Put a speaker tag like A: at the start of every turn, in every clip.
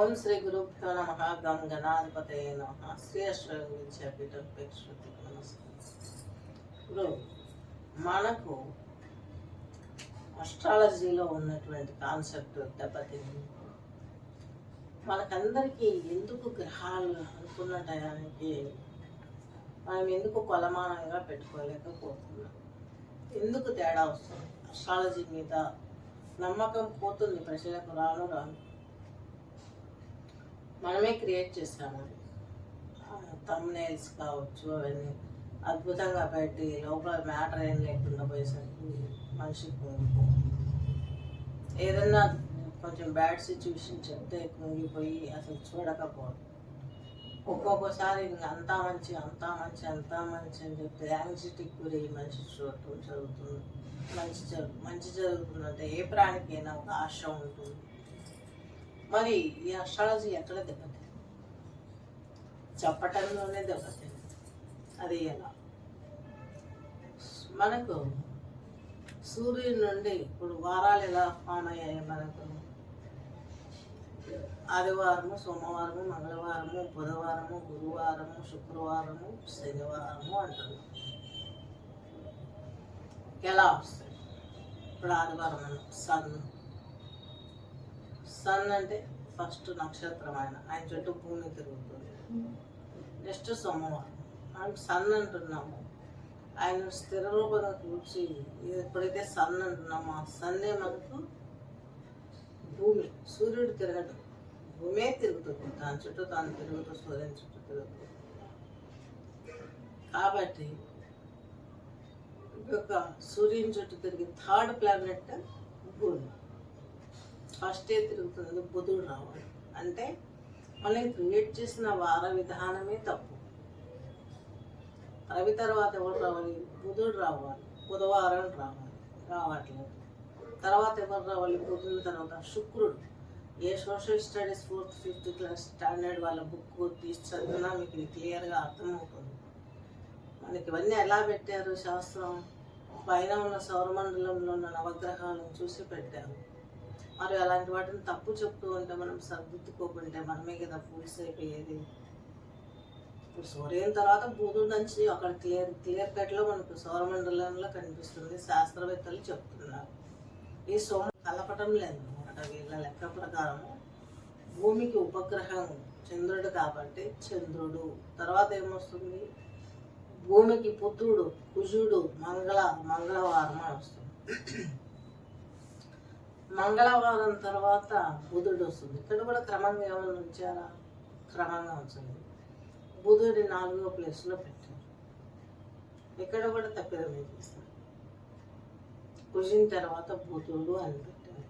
A: ఓం శ్రీ గురుభ్యో నమ గం గణాధిపతే నమ. శ్రీ అశ్వయం నమస్కారం. ఇప్పుడు మనకు అస్ట్రాలజీలో ఉన్నటువంటి కాన్సెప్ట్ దెబ్బతింది. మనకందరికీ ఎందుకు గ్రహాలు అనుకున్న టయానికి మనం ఎందుకు కొలమానంగా పెట్టుకోలేకపోతున్నాం? ఎందుకు తేడా వస్తుంది? అస్ట్రాలజీ మీద నమ్మకం పోతుంది ప్రజలకు రాను రాను. మనమే క్రియేట్ చేసాము తమ్నేల్స్ కావచ్చు అవన్నీ అద్భుతంగా పెట్టి లోపల మ్యాటర్ ఏం లేకుండా పోయేసరికి మనిషికి ఏదన్నా కొంచెం బ్యాడ్ సిచ్యువేషన్ చెప్తే కుంగిపోయి అసలు చూడకపోవడం. ఒక్కొక్కసారి ఇంక అంతా మంచి అంతా మంచి అంతా మంచి అని చెప్పి యాంగ్జైటీకి గురి మంచి చూడటం జరుగుతుంది. మంచి జరుగు మంచి జరుగుతుందంటే ఏ ప్రాణికైనా ఒక ఆశ ఉంటుంది. మరి ఈ అస్ట్రాలజీ ఎక్కడ దెబ్బతింది? చెప్పటంలోనే దెబ్బతింది. అది ఎలా? మనకు సూర్యుడి నుండి ఇప్పుడు వారాలు ఎలా ఫామ్ అయ్యాయి మనకు? ఆదివారము సోమవారము మంగళవారము బుధవారము గురువారము శుక్రవారము శనివారము అంటున్నాం. ఎలా వస్తాయి? ఇప్పుడు ఆదివారం అన్నాం సన్ సన్ అంటే ఫస్ట్ నక్షత్రం ఆయన. ఆయన చుట్టూ భూమి తిరుగుతుంది. నెక్స్ట్ సోమవారం. మనం సన్ అంటున్నాము. ఆయన స్థిర రూపంగా కూర్చి ఎప్పుడైతే సన్ అంటున్నామో ఆ సన్నే మనకు భూమి సూర్యుడు తిరగడం. భూమే తిరుగుతుంది. దాని చుట్టూ తాను తిరుగుతూ సూర్యుని చుట్టూ తిరుగుతుంది కాబట్టి ఈ యొక్క సూర్యుని చుట్టూ తిరిగి థర్డ్ ప్లానెట్ భూమి. ఫస్ట్ తిరుగుతుంది బుధుడు రావాలి అంటే మనం క్రియేట్ చేసిన వార విధానమే తప్పు. రవి తర్వాత ఎవరు రావాలి? బుధుడు రావాలి. బుధవారం రావాలి. రావట్లేదు. తర్వాత ఎవరు రావాలి? బుధుని తర్వాత శుక్రుడు. ఏ social studies fourth fifth class standard వాళ్ళ బుక్ తీసి చదివినా మీకు ఇది క్లియర్గా అర్థమవుతుంది. మనకి ఇవన్నీ ఎలా పెట్టారు శాస్త్రం? పైన ఉన్న సౌరమండలంలో ఉన్న నవగ్రహాలను చూసి పెట్టారు. మరి అలాంటి వాటిని తప్పు చెప్తూ ఉంటే మనం సర్దిద్దుకోకుంటే మనమే కదా ఫూల్స్ అయిపోయేది. ఇప్పుడు సూర్యుని తర్వాత బుధుడు నుంచి అక్కడ క్లియర్ క్లియర్ కట్లో మనకు సౌరమండలంలో కనిపిస్తుంది శాస్త్రవేత్తలు చెప్తున్నారు. ఈ సోమ కలపటం లేదు అనమాట వీళ్ళ లెక్క ప్రకారం భూమికి ఉపగ్రహం చంద్రుడు కాబట్టి చంద్రుడు. తర్వాత ఏమొస్తుంది? భూమికి పుత్రుడు కుజుడు మంగళ మంగళవారం అని వస్తుంది. మంగళవారం తర్వాత బుధుడు వస్తుంది. ఇక్కడ కూడా క్రమంగా ఏమైనా ఉంచారా? క్రమంగా ఉంచలేదు. బుధుడి నాలుగో ప్లేస్లో పెట్టారు. ఇక్కడ కూడా తప్పిదం చేస్తారు కుజిన తర్వాత బుధుడు అని పెట్టారు.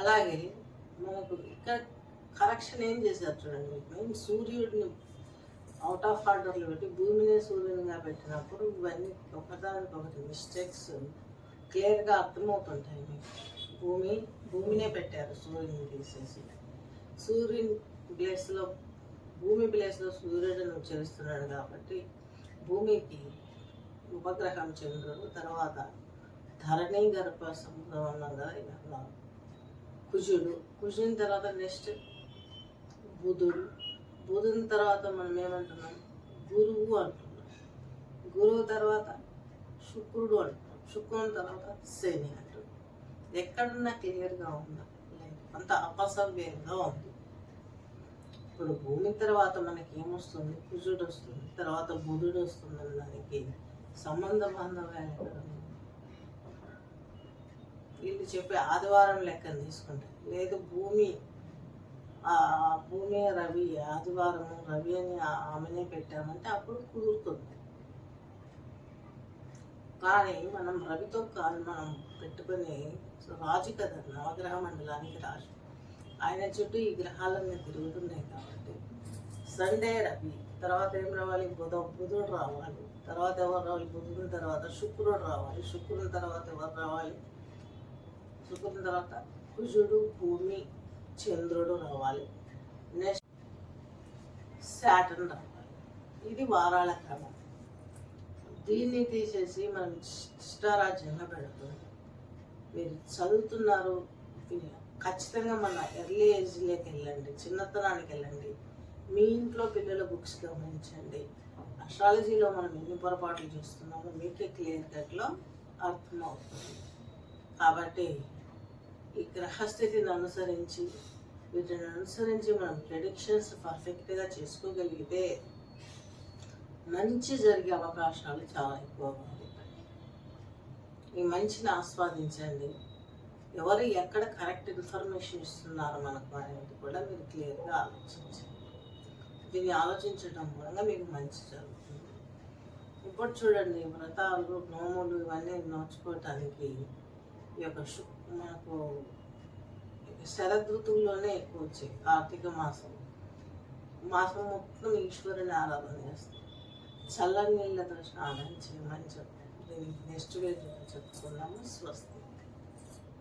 A: అలాగే మనకు ఇక్కడ కరెక్షన్ ఏం చేశారు చూడండి మెయిన్ సూర్యుడిని అవుట్ ఆఫ్ ఆర్డర్లో పెట్టి భూమినే సూర్యునిగా పెట్టినప్పుడు ఇవన్నీ ఒకదానికి ఒకటి మిస్టేక్స్ క్లియర్గా అర్థమవుతుంటాయి మీకు. భూమి భూమినే పెట్టారు సూర్యుని తీసేసి. సూర్యుని ప్లేస్లో భూమి ప్లేస్లో సూర్యుడిని ఉచ్చరిస్తున్నాడు కాబట్టి భూమికి ఉపగ్రహం చంద్రుడు తర్వాత ధరణి గర్భ సముద్రం కదా ఇలా కుజుడు కుజుని తర్వాత నెక్స్ట్ బుధుడు. బుధుని తర్వాత మనం ఏమంటున్నాం? గురువు అంటున్నాం. గురువు తర్వాత శుక్రుడు అంటున్నాం. శుక్రం తర్వాత శని అంటున్నాం ఎక్కడున్నా క్లియర్గా ఉందా? లేదు. అంత అపసవ్యంగా ఉంది. ఇప్పుడు భూమి తర్వాత మనకి ఏమొస్తుంది? కుజుడు వస్తుంది. తర్వాత బుధుడు వస్తుంది దానికి సంబంధ బాంధవ్యాలు ఎక్కడ వీళ్ళు చెప్పే ఆదివారం లెక్కను తీసుకుంటే లేదు భూమి ఆ భూమి రవి ఆదివారము రవి అని ఆమెనే పెట్టామంటే అప్పుడు కుదురుతుంది. కానీ మనం రవితో కాదు మనం పెట్టుకుని రాజు కదా నవగ్రహ మండలానికి రాజు. ఆయన చుట్టూ ఈ గ్రహాలన్నీ తిరుగుతున్నాయి కాబట్టి. సండే రవి తర్వాత ఏం రావాలి? బుధ బుధుడు రావాలి. తర్వాత ఎవరు రావాలి? బుధుడు తర్వాత శుక్రుడు రావాలి. శుక్రుని తర్వాత ఎవరు రావాలి? శుక్రుని తర్వాత కుజుడు భూమి చంద్రుడు రావాలి. నెక్స్ట్ శాటన్ రావాలి. ఇది వారాల క్రమం. దీన్ని తీసేసి మనం ఇష్టారాజ్యంగా పెడుతుంది మీరు చదువుతున్నారు ఖచ్చితంగా మన ఎర్లీ ఏజ్లోకి వెళ్ళండి చిన్నతనానికి వెళ్ళండి. మీ ఇంట్లో పిల్లల బుక్స్ గమనించండి. అస్ట్రాలజీలో మనం ఎన్ని పొరపాట్లు చేస్తున్నామో మీకే క్లియర్ కట్లో అర్థమవుతుంది. కాబట్టి ఈ గ్రహస్థితిని అనుసరించి వీటిని అనుసరించి మనం ప్రెడిక్షన్స్ పర్ఫెక్ట్గా చేసుకోగలిగితే మంచి జరిగే అవకాశాలు చాలా ఎక్కువగా ఈ మంచిని ఆస్వాదించండి. ఎవరు ఎక్కడ కరెక్ట్ ఇన్ఫర్మేషన్ ఇస్తున్నారు మనకు అనేది కూడా మీరు క్లియర్గా ఆలోచించండి. దీన్ని ఆలోచించడం మూలంగా మీకు మంచి జరుగుతుంది. ఇప్పుడు చూడండి వ్రతాలు నోములు ఇవన్నీ నోచుకోవటానికి ఈ యొక్క శు మనకు శరదృతువులోనే ఎక్కువ వచ్చాయి. కార్తీక మాసం. మాసం మొత్తం ఈశ్వరుని ఆరాధన చేస్తాం చల్లని నీళ్ళతో స్నానం చేయమని చెప్తాం దీనికి నెక్స్ట్ వీడియో చెప్పుకున్నాము స్వస్తి.